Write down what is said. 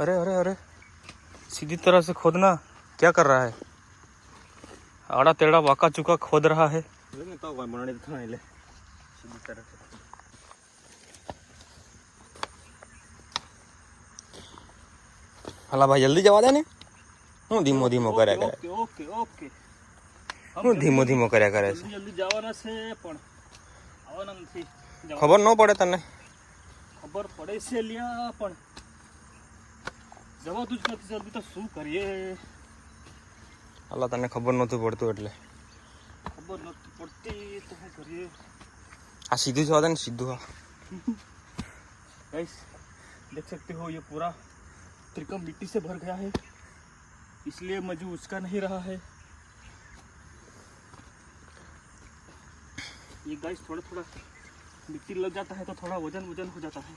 अरे अरे अरे सीधी तरह से खोदना क्या कर रहा है आड़ा टेढ़ा वाका चुका खोद रहा है તો કોઈ બનાવી તો એટલે સીધી તરફ હલા ભાઈ જલ્દી જવા દે ને હું ધીમો ધીમો કર્યા કરે ઓકે ઓકે ઓકે હું ધીમો ધીમો કર્યા કરે છે જલ્દી જલ્દી જવાના છે પણ આવવાના નથી જવા- ખબર ન પડે તને ખબર પડે છે લ્યા પણ જવાતું જ નથી જલ્દી તો શું કરીએ હલા તને ખબર નહોતું પડતું એટલે ખબર નથી પડતી તો શું કરીએ આ સીધું જવા દે ને સીધું આ गाइस देख सकते हो ये पूरा त्रिकम मिट्टी से भर गया है इसलिए मुझे उसका नहीं रहा है ये गाइस थोड़ा थोड़ा मिट्टी लग जाता है तो थोड़ा वजन वजन हो जाता है